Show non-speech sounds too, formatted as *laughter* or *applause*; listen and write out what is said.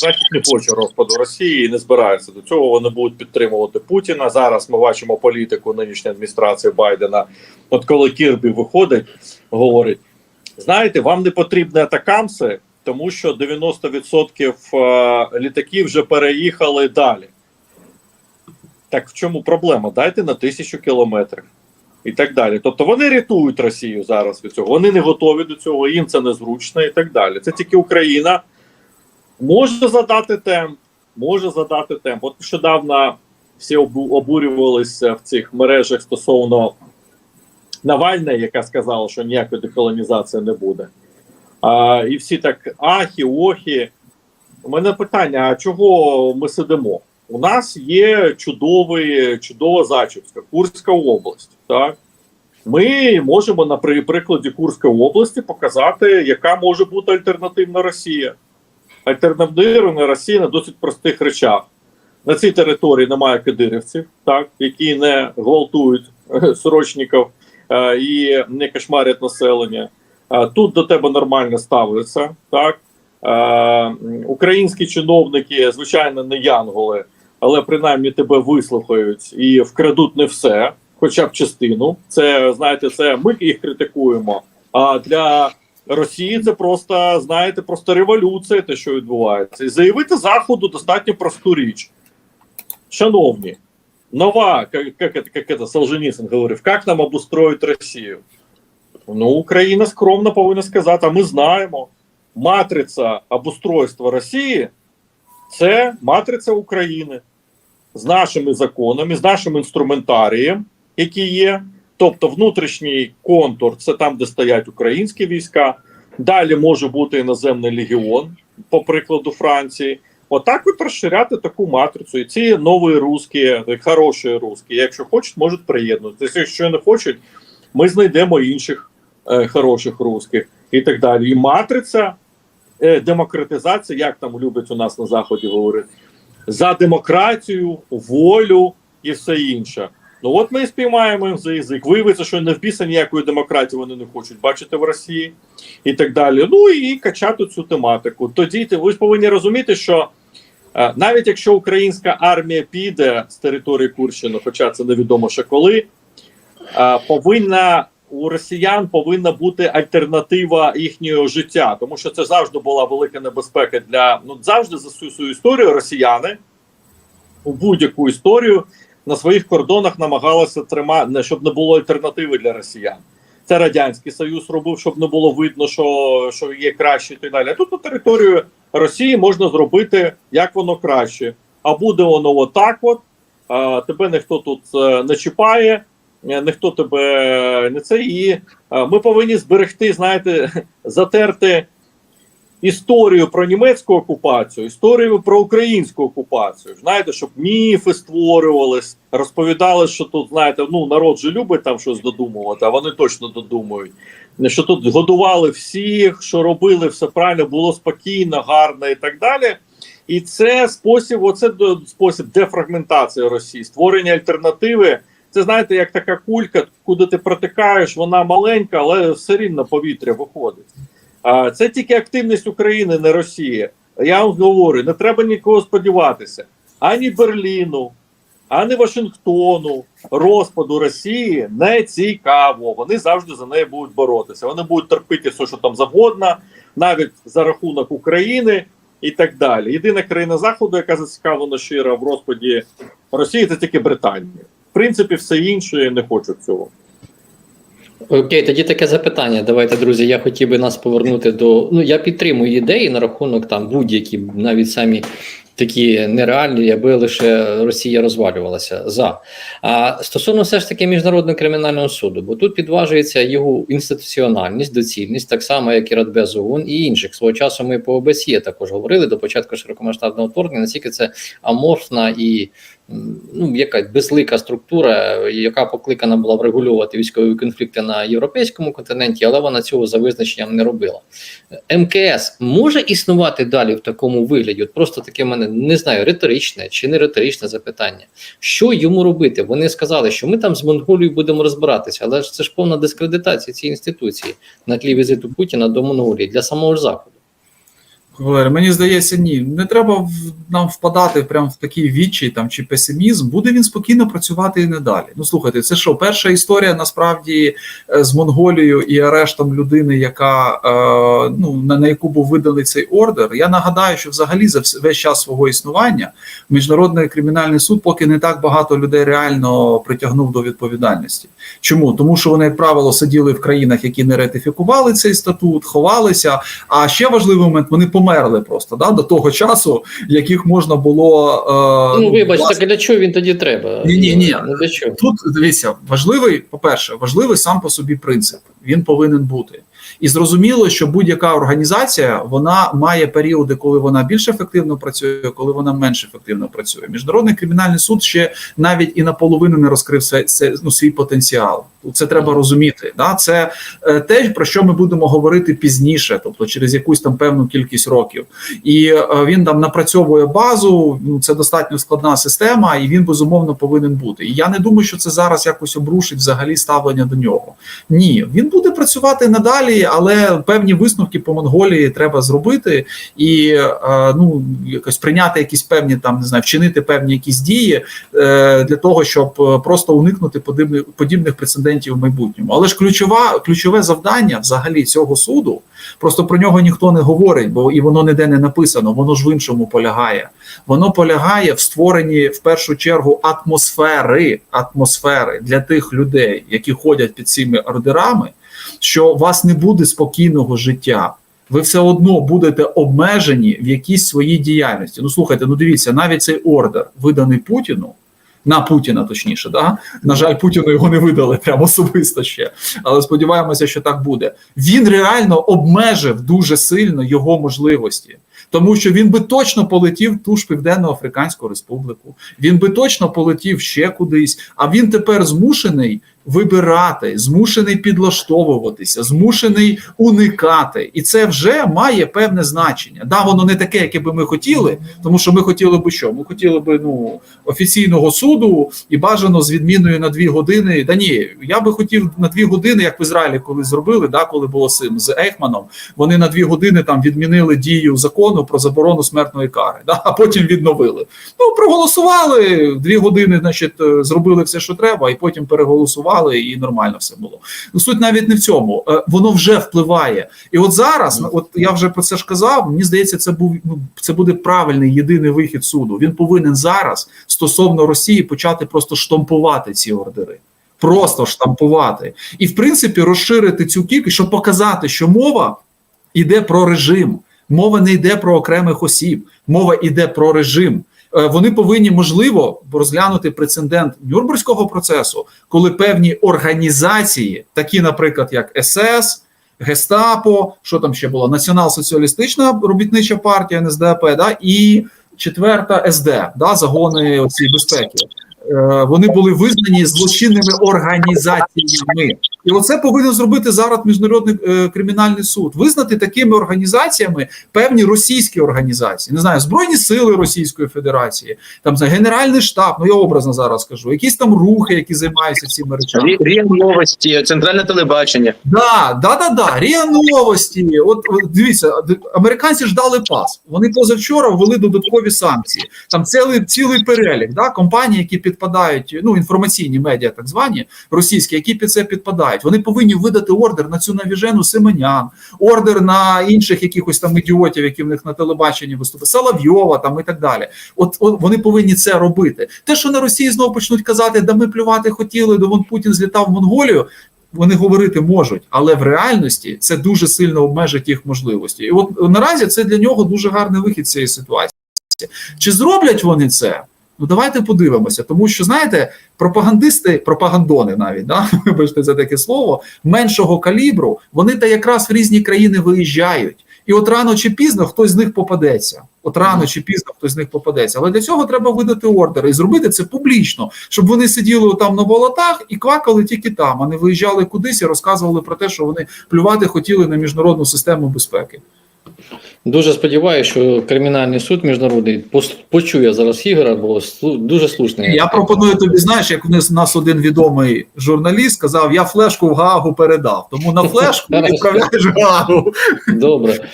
Захід не хоче розпаду Росії і не збирається до цього. Вони будуть підтримувати Путіна. Зараз ми бачимо політику нинішньої адміністрації Байдена. От коли Кірбі виходить, говорить: знаєте, вам не потрібні атакамси, тому що 90% е, літаків вже переїхали далі. Так в чому проблема? Дайте на тисячу кілометрів і так далі. Тобто вони рятують Росію зараз від цього. Вони не готові до цього, їм це незручно і так далі. Це тільки Україна може задати темп, може задати темп. От нещодавно всі обурювалися в цих мережах стосовно Навальної, яка сказала, що ніякої деколонізації не буде. А, і всі так ахі, охі. У мене питання: а чого ми сидимо? У нас є чудовий, чудова Зачівська, Курська область. Так? Ми можемо на прикладі Курської області показати, яка може бути альтернативна Росія. Альтернативна Росія на досить простих речах. На цій території немає кадирівців, так, які не гвалтують е, сорочників е, і не кошмарять населення. Е, тут до тебе нормально ставляться. Так? Українські чиновники, звичайно, не янголи, але принаймні тебе вислухають і вкрадуть не все, хоча б частину. Це знаєте, це ми їх критикуємо. А для Росії це просто знаєте, просто революція, те, що відбувається, і заявити заходу достатньо просту річ. Шановні, нова, это, как это Солженіцин говорив, як нам обустроїть Росію? Ну, Україна скромно повинна сказати, а ми знаємо. Матриця обустройства Росії це матриця України з нашими законами, з нашим інструментарієм, який є. Тобто внутрішній контур це там, де стоять українські війська. Далі може бути іноземний легіон, по прикладу Франції. Отак от розширяти таку матрицю. І ці нові русські, хороші русські, якщо хочуть, можуть приєднуватися. Якщо не хочуть, ми знайдемо інших е, хороших русських і так далі. І матриця е, демократизація, як там люблять у нас на Заході говорити, за демократію, волю і все інше. Ну от ми спіймаємо їх за язик. Виявиться, що не впіса ніякої демократії вони не хочуть бачити в Росії і так далі. Ну і качати цю тематику. Тоді ви ж повинні розуміти, що е, навіть якщо українська армія піде з території Курщини, хоча це невідомо ще коли, е, повинна у росіян повинна бути альтернатива їхнього життя, тому що це завжди була велика небезпека для ну завжди за свою історію росіяни у будь-яку історію на своїх кордонах намагалися тримати, щоб не було альтернативи для росіян. Це радянський союз робив, щоб не було видно, що, що є краще і так далі. Тут на територію Росії можна зробити як воно краще. А буде воно отак, от тебе ніхто тут е, не чіпає, е, ніхто тебе не це. І е, ми повинні зберегти, знаєте, *laughs* затерти історію про німецьку окупацію, історію про українську окупацію. Знаєте, щоб міфи створювались, розповідали, що тут, знаєте, ну народ же любить там щось додумувати, а вони точно додумують. Що тут годували всіх, що робили все правильно, було спокійно, гарно і так далі. І це спосіб, оце спосіб дефрагментації Росії, створення альтернативи. Це знаєте, як така кулька, куди ти протикаєш, вона маленька, але все рівно повітря виходить. А це тільки активність України, не Росії. Я вам говорю, не треба нікого сподіватися. Ані Берліну, ані Вашингтону, розпаду Росії не цікаво. Вони завжди за неї будуть боротися. Вони будуть терпіти все, що там завгодно, навіть за рахунок України і так далі. Єдина країна Заходу, яка зацікавлена щиро в розпаді Росії, це тільки Британія. В принципі, все інше не хочуть цього. Окей, тоді таке запитання. Давайте, друзі. Я хотів би нас повернути до. Ну, я підтримую ідеї на рахунок там будь-які, навіть самі такі нереальні, аби лише Росія розвалювалася за. А стосовно все ж таки міжнародного кримінального суду, бо тут підважується його інституціональність, доцільність, так само, як і Радбез ООН і інших. Свого часу ми по ОБСЄ також говорили до початку широкомасштабного вторгнення, наскільки це аморфна і ну, яка безлика структура, яка покликана була врегулювати військові конфлікти на європейському континенті, але вона цього за визначенням не робила. МКС може існувати далі в такому вигляді? От просто таке в мене не знаю, риторичне чи не риторичне запитання. Що йому робити? Вони сказали, що ми там з Монголією будемо розбиратися, але ж це ж повна дискредитація цієї інституції на тлі візиту Путіна до Монголії для самого ж заходу. Валерій, мені здається, ні. Не треба нам впадати прямо в такий відчай там чи песимізм. Буде він спокійно працювати і не далі. Ну слухайте, це що? Перша історія насправді е, з Монголією і арештом людини, яка е, ну на, на яку був виданий цей ордер. Я нагадаю, що взагалі за весь час свого існування міжнародний кримінальний суд поки не так багато людей реально притягнув до відповідальності. Чому? Тому що вони, як правило, сиділи в країнах, які не ратифікували цей статут, ховалися. А ще важливий момент, вони померли просто да, до того часу, яких можна було. Е, Ну, вибач, власне, так для чого він тоді треба? Ні-ні-ні. Ну для чого? Тут дивіться, важливий, по-перше, важливий сам по собі принцип. Він повинен бути. І зрозуміло, що будь-яка організація вона має періоди, коли вона більш ефективно працює, коли вона менш ефективно працює. Міжнародний кримінальний суд ще навіть і наполовину не розкрив свій, це, ну, свій потенціал. Це треба розуміти. Да? Це е, те, про що ми будемо говорити пізніше, тобто через якусь там певну кількість років. І е, він там напрацьовує базу. Ну це достатньо складна система, і він безумовно повинен бути. І я не думаю, що це зараз якось обрушить взагалі ставлення до нього. Ні, він буде працювати надалі, але певні висновки по Монголії треба зробити і е, ну якось прийняти якісь певні там не знаю, вчинити певні якісь дії е, для того, щоб е, просто уникнути подібних подібних прецедентів в майбутньому. Але ж ключова ключове завдання взагалі цього суду. Просто про нього ніхто не говорить, бо і воно ніде не написано. Воно ж в іншому полягає. Воно полягає в створенні в першу чергу атмосфери, атмосфери для тих людей, які ходять під цими ордерами, що у вас не буде спокійного життя. Ви все одно будете обмежені в якійсь своїй діяльності. Ну слухайте, ну дивіться, навіть цей ордер виданий Путіну. На Путіна, точніше, да на жаль, Путіну його не видали прямо особисто ще. Але сподіваємося, що так буде. Він реально обмежив дуже сильно його можливості, тому що він би точно полетів ту ж Південно-Африканську Республіку. Він би точно полетів ще кудись. А він тепер змушений вибирати, змушений підлаштовуватися, змушений уникати, і це вже має певне значення. Да, воно не таке, яке би ми хотіли, тому що ми хотіли би що? Ми хотіли би ну офіційного суду і бажано з відміною на дві години. Да ні, я би хотів на дві години, як в Ізраїлі, коли зробили, да, коли було з цим з Ейхманом. Вони на дві години там відмінили дію закону про заборону смертної кари, да, а потім відновили. Ну проголосували дві години, значить, е, зробили все, що треба, і потім переголосували, і нормально все було. Ну суть навіть не в цьому. Е, Воно вже впливає. І от зараз, от я вже про це ж казав. Мені здається, це був ну, це буде правильний єдиний вихід суду. Він повинен зараз стосовно Росії почати просто штампувати ці ордери. Просто штампувати і, в принципі, розширити цю кількість, щоб показати, що мова йде про режим, мова не йде про окремих осіб, мова йде про режим. Е, Вони повинні можливо розглянути прецедент Нюрнберзького процесу, коли певні організації, такі, наприклад, як СС, Гестапо, що там ще було, Націонал-соціалістична робітнича партія НСДАП, да, і четверта СД, да, загони ці безпеки. Е, Вони були визнані злочинними організаціями. І оце повинен зробити зараз міжнародний е, кримінальний суд. Визнати такими організаціями певні російські організації, не знаю, збройні сили Російської Федерації, там знаю, Генеральний штаб, ну я образно зараз скажу, якісь там рухи, які займаються цими речами. Рі- Ріа новості, центральне телебачення. Да, да, да, да. Ріа новості. От от дивіться, американці ж дали пас. Вони позавчора ввели додаткові санкції. Там цілий цілий перелік да, компаній, які підпадають, ну інформаційні медіа, так звані російські, які під це підпадають. Вони повинні видати ордер на цю навіжену Семенян, ордер на інших якихось там ідіотів, які в них на телебаченні виступають, Соловйова там і так далі. От, от вони повинні це робити. Те, що на Росії знову почнуть казати, да ми плювати хотіли, да вон Путін злітав в Монголію. Вони говорити можуть, але в реальності це дуже сильно обмежить їх можливості. І от наразі це для нього дуже гарний вихід з цієї ситуації. Чи зроблять вони це? Ну давайте подивимося, тому що знаєте, пропагандисти, пропагандони навіть да, *laughs* вибачте за таке слово, меншого калібру, вони та якраз в різні країни виїжджають. І от рано чи пізно хтось з них попадеться. От рано чи пізно хтось з них попадеться. Але для цього треба видати ордери і зробити це публічно, щоб вони сиділи там на болотах і квакали тільки там, а не виїжджали кудись і розказували про те, що вони плювати хотіли на міжнародну систему безпеки. Дуже сподіваюся, що кримінальний суд міжнародний почує зараз Ігора, бо дуже слушний. Я пропоную тобі, знаєш, як у нас- один відомий журналіст сказав: я флешку в Гаагу передав. Тому на флешку *laughs* відправляєш Гагу. Гаагу. Добре.